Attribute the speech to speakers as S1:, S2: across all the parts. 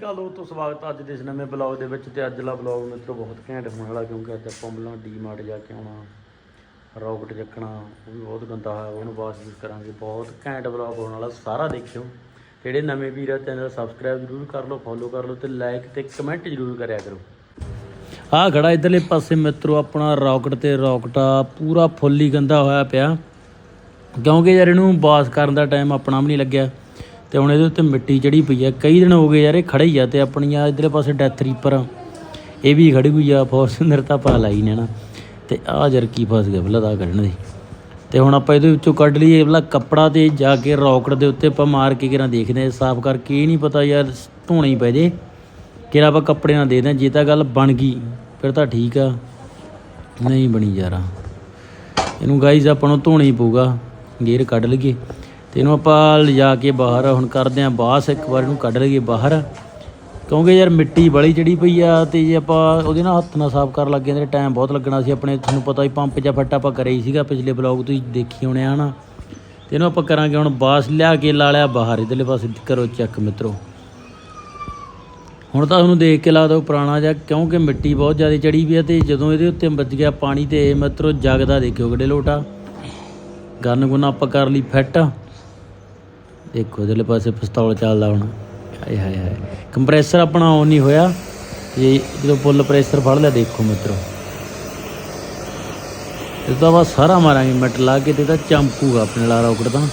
S1: ਕਾਲ ਤੋਂ ਸਵਾਗਤ ਹੈ ਅੱਜ ਦੇ ਇਸ ਨਵੇਂ ਬਲੌਗ ਦੇ ਵਿੱਚ ਤੇ ਅੱਜ ਵਾਲਾ ਬਲੌਗ ਮਿੱਤਰੋ ਬਹੁਤ ਘੈਂਟ ਹੋਣ ਵਾਲਾ ਕਿਉਂਕਿ ਅੱਜ ਆਪਾਂ ਬਲਾਂ ਡੀਮਾਰਟ ਜਾ ਕੇ ਆਉਣਾ ਰੌਕਟ ਚੱਕਣਾ, ਉਹ ਵੀ ਬਹੁਤ ਗੰਦਾ ਹੋਇਆ ਉਹਨੂੰ ਵਾਸ਼ ਯੂਜ਼ ਕਰਾਂਗੇ। ਬਹੁਤ ਘੈਂਟ ਬਲੌਗ ਹੋਣ ਵਾਲਾ, ਸਾਰਾ ਦੇਖਿਓ। ਜਿਹੜੇ ਨਵੇਂ ਵੀਰ ਆ, ਚੈਨਲ ਸਬਸਕ੍ਰਾਈਬ ਜ਼ਰੂਰ ਕਰ ਲਓ ਫੋਲੋ ਕਰ ਲਓ ਤੇ ਲਾਈਕ ਤੇ ਕਮੈਂਟ ਜ਼ਰੂਰ ਕਰਿਆ ਕਰੋ। ਆਹ ਖੜਾ ਇਧਰਲੇ ਪਾਸੇ ਮਿੱਤਰੋ, ਆਪਣਾ ਰੌਕਟ ਤੇ ਰੌਕਟਾ ਪੂਰਾ ਫੁੱਲ ਹੀ ਗੰਦਾ ਹੋਇਆ ਪਿਆ। ਕਿਉਂਕਿ ਯਾਰ ਇਹਨੂੰ ਬਾਸ ਕਰਨ ਦਾ ਟਾਈਮ ਆਪਣਾ ਵੀ ਨਹੀਂ ਲੱਗਿਆ। ਤੇ ਹੁਣ ਇਹਦੇ ਉੱਤੇ ਮਿੱਟੀ ਚੜੀ ਪਈ ਆ। ਕਈ ਦਿਨ ਹੋ ਗਏ ਯਾਰ, ਇਹ ਖੜਾ ਹੀ ਆ ਤੇ ਆਪਣੀ ਆ ਇਧਰਲੇ ਪਾਸੇ ਡੈਥ ਰੀਪਰ ਇਹ ਵੀ ਖੜੀ ਹੋਈ ਆ ਫੋਰਚੂਨਰ ਤਾਂ ਪਾ ਲਾਈ ਨੇ ਨਾ। ਤੇ ਆ ਜਰ ਕੀ ਫਸ ਗਿਆ ਪਹਿਲਾਂ ਤਾਂ ਕੱਢਣ ਦੀ। ਤੇ ਹੁਣ ਆਪਾਂ ਇਹਦੇ ਵਿੱਚੋਂ ਕੱਢ ਲਈਏ ਇਹ ਕੱਪੜਾ ਤੇ ਜਾ ਕੇ ਰੌਕਟ ਦੇ ਉੱਤੇ ਆਪਾਂ ਮਾਰ ਕੇ ਕਿਰਾਂ ਦੇਖਦੇ ਆ, ਸਾਫ਼ ਕਰਕੇ ਇਹ ਨਹੀਂ ਪਤਾ ਯਾਰ, ਧੋਣਾ ਹੀ ਪੈ ਜੇ। ਕਿਰਾ ਆਪਾਂ ਕੱਪੜੇ ਨਾਲ ਦੇ ਦਿਆਂ ਜੇ ਤਾਂ ਗੱਲ ਬਣ ਗਈ, ਫਿਰ ਤਾਂ ਠੀਕ ਆ। ਨਹੀਂ ਬਣੀ ਯਾਰਾ। ਇਹਨੂੰ ਗਾਈਜ਼ ਆਪਾਂ ਨੂੰ ਧੋਣਾ ਹੀ ਪਊਗਾ, ਗੇਅਰ ਕੱਢ ਲਈਏ। ਤੇ ਇਹਨੂੰ ਆਪਾਂ ਲਿਜਾ ਕੇ ਬਾਹਰ, ਹੁਣ ਕਰਦੇ ਆਂ ਬਾਸ, ਇੱਕ ਵਾਰ ਇਹਨੂੰ ਕੱਢ ਲਈਏ ਬਾਹਰ। ਕਿਉਂਕਿ ਯਾਰ ਮਿੱਟੀ ਬੜੀ ਚੜੀ ਪਈ ਆ ਤੇ ਜੇ ਆਪਾਂ ਉਹਦੇ ਨਾਲ ਹੱਥ ਨਾਲ ਸਾਫ਼ ਕਰਨ ਲੱਗੇ ਤੇ ਟਾਈਮ ਬਹੁਤ ਲੱਗਣਾ ਸੀ ਆਪਣੇ। ਤੁਹਾਨੂੰ ਪਤਾ ਹੀ ਪੰਪ ਜਾਂ ਫੱਟਾ ਆਪਾਂ ਕਰੇ ਹੀ ਸੀਗਾ ਪਿਛਲੇ ਬਲੌਗ ਤੁਸੀਂ ਦੇਖੀ ਹੋਣੇ ਆ ਨਾ ਤੇ ਇਹਨੂੰ ਆਪਾਂ ਕਰਾਂਗੇ ਹੁਣ ਬਾਸ, ਲਿਆ ਕੇ ਲਾ ਲਿਆ ਬਾਹਰ, ਇਧਰਲੇ ਪਾਸੇ ਕਰੋ ਚੈੱਕ ਮਿੱਤਰੋ। ਹੁਣ ਤਾਂ ਉਹਨੂੰ ਦੇਖ ਕੇ ਲੱਗਦਾ ਉਹ ਪੁਰਾਣਾ ਜਿਹਾ, ਕਿਉਂਕਿ ਮਿੱਟੀ ਬਹੁਤ ਜ਼ਿਆਦਾ ਚੜੀ ਵੀ ਆ ਤੇ ਜਦੋਂ ਇਹਦੇ ਉੱਤੇ ਵੱਜ ਗਿਆ ਪਾਣੀ ਤੇ ਮਿੱਤਰੋ ਜਗਦਾ ਦੇਖਿਓ ਕਿਹੜੇ ਲੋਟਾ। ਗਨ ਗੁਨ ਆਪਾਂ ਕਰ ਲਈ ਫਿੱਟ। ਦੇਖੋ ਇਹਦੇ ਪਾਸੇ ਪਿਸਤੌਲ ਚੱਲਦਾ ਹੁਣ। ਹਾਏ ਹਾਏ ਹਾਏ। ਕੰਪਰੈਸਰ ਆਪਣਾ ਆਨ ਨਹੀਂ ਹੋਇਆ। ਇਹ ਜਦੋਂ ਫੁੱਲ ਪ੍ਰੈਸ਼ਰ ਫੜ ਲਿਆ ਦੇਖੋ ਮਿੱਤਰੋ। ਇਹ ਤਾਂ ਬਸ ਸਾਰਾ ਮਾਰਾਂਗੇ ਮਿੱਟ ਲਾ ਕੇ ਤੇ ਤਾਂ ਚਮਕੂਗਾ ਆਪਣੇ ਲਾ ਰੌਕਟ ਤਾਂ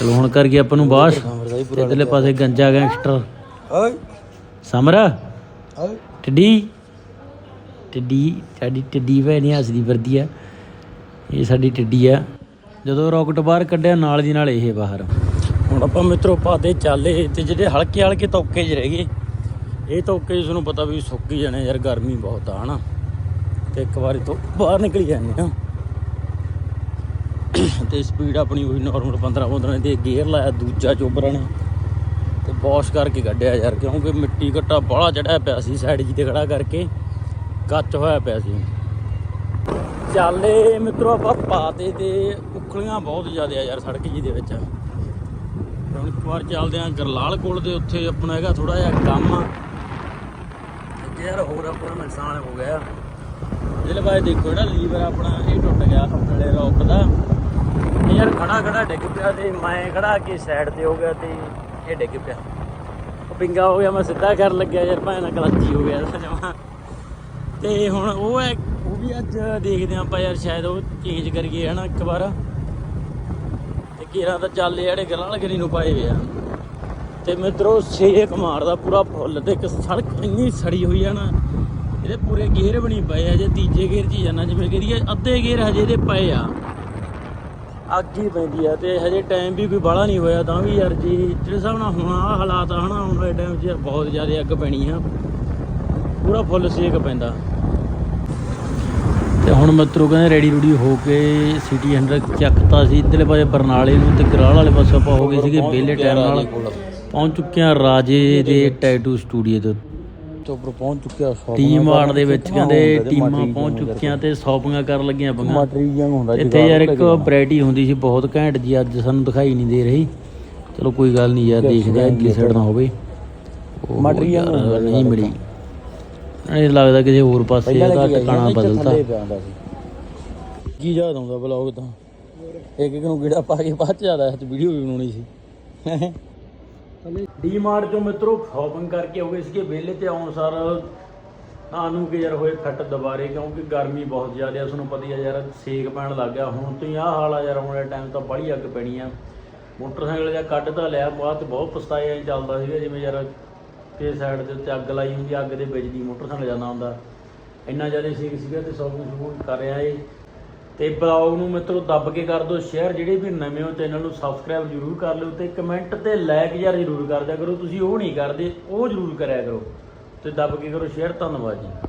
S1: ਚਲੋ ਹੁਣ ਕਰ ਗਿਆ ਆਪਾਂ ਨੂੰ ਬਾਸ਼ ਇਧਰਲੇ ਪਾਸੇ ਗੰਜਾ ਗੈਂਗਸਟਰ
S2: ਓਏ।
S1: ਸਮਰ।
S2: ਓਏ।
S1: ਟੱਡੀ। ਟੱਡੀ ਸਾਡੀ ਟੱਡੀ ਭੈਣੀ ਹੱਸਦੀ ਫਿਰਦੀ ਆ। ਇਹ ਸਾਡੀ ਟੱਡੀ ਆ। ਜਦੋਂ ਰੌਕਟ ਬਾਹਰ ਕੱਢਿਆ, ਨਾਲ ਦੀ ਨਾਲ ਇਹ ਬਾਹਰ। ਹੁਣ ਆਪਾਂ ਮਿੱਤਰੋ ਪਾਦੇ ਚਾਲੇ ਤੇ ਜਿਹੜੇ ਹਲਕੇ ਹਲਕੇ ਤੋਕੇ ਜਿਹੇ ਰਹਿ ਗਏ। ਇਹ ਤੌਕੇ ਜਿਸ ਪਤਾ ਵੀ ਸੁੱਕ ਹੀ ਜਾਣੇ ਯਾਰ, ਗਰਮੀ ਬਹੁਤ ਆ ਹਨਾ। ਤੇ ਇੱਕ ਵਾਰੀ ਤੋਂ ਬਾਹਰ ਨਿਕਲ ਜਾਂਦੇ ਆ। ਤੇ ਸਪੀਡ ਆਪਣੀ ਉਹੀ ਨਾਰਮਲ 15 15 ਤੇ ਗੇਅਰ ਲਾਇਆ, ਦੂਜਾ ਚੋਬਰਾਂ ਨੇ। ਤੇ ਵਾਸ਼ ਕਰਕੇ ਕੱਢਿਆ ਯਾਰ, ਕਿਉਂਕਿ ਮਿੱਟੀ ਘੱਟਾ ਬਾਹਲਾ ਚੜਿਆ ਪਿਆ ਸੀ ਸਾਈਡ ਜੀ ਤੇ ਖੜਾ ਕਰਕੇ ਕੱਚ ਹੋਇਆ ਪਿਆ ਸੀ। ਚਾਲੇ ਮਿੱਤਰੋ ਆਪਾਂ ਪਾਤੇ ਤੇ ਉਖਲੀਆਂ ਬਹੁਤ ਜ਼ਿਆਦਾ ਆ ਯਾਰ ਸੜਕ ਜੀ ਦੇ ਵਿੱਚ। ਹੁਣ ਇੱਕ ਵਾਰ ਚੱਲਦੇ ਆਂ ਗਰਲਾਲ ਕੋਲ ਦੇ ਉੱਥੇ ਆਪਣਾ ਹੈਗਾ ਥੋੜਾ ਜਿਹਾ ਕੰਮ ਤੇ ਯਾਰ ਹੋਰ ਆਪਣਾ ਨੁਕਸਾਨ ਹੋ ਗਿਆ। ਜਿਹੜੇ ਬਾਰੇ ਦੇਖੋ ਜਿਹੜਾ ਲੀਵਰ ਆਪਣਾ ਇਹ ਟੁੱਟ ਗਿਆ ਆਪਣੇ ਰੌਕ ਦਾ। ਯਾਰ ਖੜਾ ਖੜਾ ਡਿੱਗ ਪਿਆ ਤੇ ਮੈਂ ਖੜਾ ਕੇ ਸਾਈਡ ਤੇ ਹੋ ਗਿਆ ਤੇ ਇਹ ਡਿੱਗ ਪਿਆ। ਉਹ ਪਿੰਗਾ ਹੋ ਗਿਆ, ਮੈਂ ਸਿੱਧਾ ਕਰਨ ਲੱਗਿਆ ਯਾਰ ਭਾਂ ਨਾਲ ਕਲੱਚੀ ਹੋ ਗਿਆ ਜਮਾ। ਤੇ ਹੁਣ ਉਹ ਹੈ, ਉਹ ਵੀ ਅੱਜ ਦੇਖਦੇ ਆਂ ਆਪਾਂ ਯਾਰ, ਸ਼ਾਇਦ ਉਹ ਚੇਂਜ ਕਰੀਏ ਹਨਾ ਇੱਕ ਵਾਰ। ਕੀਰਾ ਤਾਂ ਚੱਲ ਜਿਹੜੇ ਗਲਾਂ ਗਰੀ ਨੂੰ ਪਾਏ ਹੋਏ ਆ। ਤੇ ਮਿੱਤਰੋ ਛੇਕ ਮਾਰਦਾ ਪੂਰਾ ਫੁੱਲ ਤੇ ਇੱਕ ਸੜਕ ਇੰਨੀ ਸੜੀ ਹੋਈ ਆ ਨਾ, ਇਹਦੇ ਪੂਰੇ ਗੇਅਰ ਬਣੀ ਪਏ ਆ, ਜੇ ਤੀਜੇ ਗੇਅਰ 'ਚ ਹੀ ਜਾਣਾ ਜਿਵੇਂ ਕਰੀਏ ਅੱਧੇ ਗੇਅਰ ਹਜੇ ਇਹਦੇ ਪਏ ਆ। ਅੱਗ ਹੀ ਪੈਂਦੀ ਆ ਤੇ ਹਜੇ ਟਾਈਮ ਵੀ ਕੋਈ ਬਾਹਲਾ ਨਹੀਂ ਹੋਇਆ, ਤਾਂ ਵੀ ਯਾਰ ਜੀ, ਜਿਹੜੇ ਹਿਸਾਬ ਨਾਲ ਹੁਣ ਆਹ ਹਾਲਾਤ ਆ, ਹਨਾ, ਹੁਣ ਦੇ ਟਾਈਮ 'ਚ ਯਾਰ ਬਹੁਤ ਜ਼ਿਆਦਾ ਅੱਗ ਪੈਣੀ ਆ। ਪੂਰਾ ਫੁੱਲ ਸੇਕ ਪੈਂਦਾ। ਤੇ ਹੁਣ ਮਿੱਤਰੋ ਕਹਿੰਦੇ ਰੈਡੀ ਰੂਡੀ ਹੋ ਕੇ ਸਿਟੀ 100 ਚੱਕਤਾ ਸੀ। ਇੱਧਰਲੇ ਪਾਸੇ ਬਰਨਾਲੇ ਨੂੰ ਤੇ ਗਰਾਲ ਵਾਲੇ ਪਾਸੇ ਆਪਾਂ ਹੋ ਗਏ ਸੀਗੇ ਵਿਹਲੇ ਟਾਈਮ ਨਾਲ। ਪਹੁੰਚ ਚੁੱਕੇ ਆ ਰਾਜੇ ਦੇ ਟੈਟੂ ਸਟੂਡੀਓ ਤੋਂ।
S2: ਤੋਂ ਉੱਪਰ ਪਹੁੰਚ ਚੁੱਕਿਆ ਸ਼ਾਪ
S1: ਟੀਮ ਆਰਟ ਦੇ ਵਿੱਚ ਕਹਿੰਦੇ ਟੀਮਾਂ ਪਹੁੰਚ ਚੁੱਕੀਆਂ ਤੇ ਸ਼ਾਪਿੰਗਾਂ ਕਰਨ ਲੱਗੀਆਂ ਬੰਗਾ ਇੱਥੇ ਯਾਰ ਇੱਕ ਵੈਰਾਈਟੀ ਹੁੰਦੀ ਸੀ ਬਹੁਤ ਘੈਂਟ ਜੀ ਅੱਜ ਸਾਨੂੰ ਦਿਖਾਈ ਨਹੀਂ ਦੇ ਰਹੀ। ਚਲੋ ਕੋਈ ਗੱਲ ਨਹੀਂ ਯਾਰ ਦੇਖਦੇ ਆ ਅਗਲੀ ਸਾਈਡ ਨਾ ਹੋਵੇ। ਉਹ
S2: ਮਟਰੀ
S1: ਯਾਰ
S2: ਵਾਂਗੂ
S1: ਨਹੀਂ ਮਿਲੀ। ਇਹ ਲੱਗਦਾ ਕਿਸੇ ਹੋਰ ਪਾਸੇ ਇਹਦਾ ਟਿਕਾਣਾ ਬਦਲਤਾ ਕੀ ਯਾਦ ਆਉਂਦਾ ਬਲੌਗ ਤਾਂ ਇੱਕ ਇੱਕ ਨੂੰ ਕੀੜਾ ਪਾ ਕੇ ਬਾਅਦ ਚ ਜ਼ਿਆਦਾ ਹੱਥ ਵੀਡੀਓ ਵੀ ਬਣਾਉਣੀ ਸੀ। ਡੀਮਾਰਟ ਚੋਂ ਮਿੱਤਰੋ ਸ਼ਾਪਿੰਗ ਕਰਕੇ ਹੋ ਗਏ ਸੀਗੇ ਵਿਹਲੇ ਤੇ ਆਉਣ ਸਾਰ। ਸਾਨੂੰ ਕਿ ਯਾਰ ਹੋਏ ਫੱਟ ਦੁਬਾਰੇ ਕਿਉਂਕਿ ਗਰਮੀ ਬਹੁਤ ਜ਼ਿਆਦਾ ਆ ਤੁਹਾਨੂੰ ਪਤਾ ਹੀ ਆ ਯਾਰ ਸੇਕ ਪੈਣ ਲੱਗ ਗਿਆ। ਹੁਣ ਤੋਂ ਹੀ ਆਹ ਹਾਲ ਆ ਯਾਰ ਹੁਣ ਇਹ ਟਾਈਮ ਤਾਂ ਬੜੀ ਅੱਗ ਪੈਣੀ ਆ। ਮੋਟਰਸਾਈਕਲ ਜਾਂ ਕੱਢ ਤਾਂ ਲਿਆ ਬਾਅਦ ਚ ਬਹੁਤ ਪਛਤਾਇਆ ਚੱਲਦਾ ਸੀਗਾ ਜਿਵੇਂ ਯਾਰ ਤੇ ਸਾਈਡ ਦੇ ਉੱਤੇ ਅੱਗ ਲਾਈ ਹੁੰਦੀ ਅੱਗ ਦੇ ਵਿੱਚ ਦੀ ਮੋਟਰਸਾਈਕਲ ਜਾਂਦਾ ਹੁੰਦਾ। ਇੰਨਾ ਜ਼ਿਆਦਾ ਸੇਕ ਸੀਗਾ ਤੇ ਸਭ ਕੁਝ ਕਰ ਰਿਹਾ ਏ। ਤੇ ਬਲੌਗ ਨੂੰ ਮਿੱਤਰੋ ਦੱਬ ਕੇ ਕਰ ਦਿਓ ਸ਼ੇਅਰ ਜਿਹੜੇ ਵੀ ਨਵੇਂ ਹੋ ਚੈਨਲ ਨੂੰ ਸਬਸਕ੍ਰਾਈਬ ਜਰੂਰ ਕਰ ਲਿਓ ਤੇ ਕਮੈਂਟ ਤੇ ਲਾਈਕ ਯਾਰ ਜਰੂਰ ਕਰ ਦਿਆ ਕਰੋ। ਤੁਸੀਂ ਉਹ ਨਹੀਂ ਕਰਦੇ, ਉਹ ਜਰੂਰ ਕਰਿਆ ਕਰੋ। ਤੇ ਦੱਬ ਕੇ ਕਰੋ ਸ਼ੇਅਰ ਧੰਨਵਾਦ ਜੀ।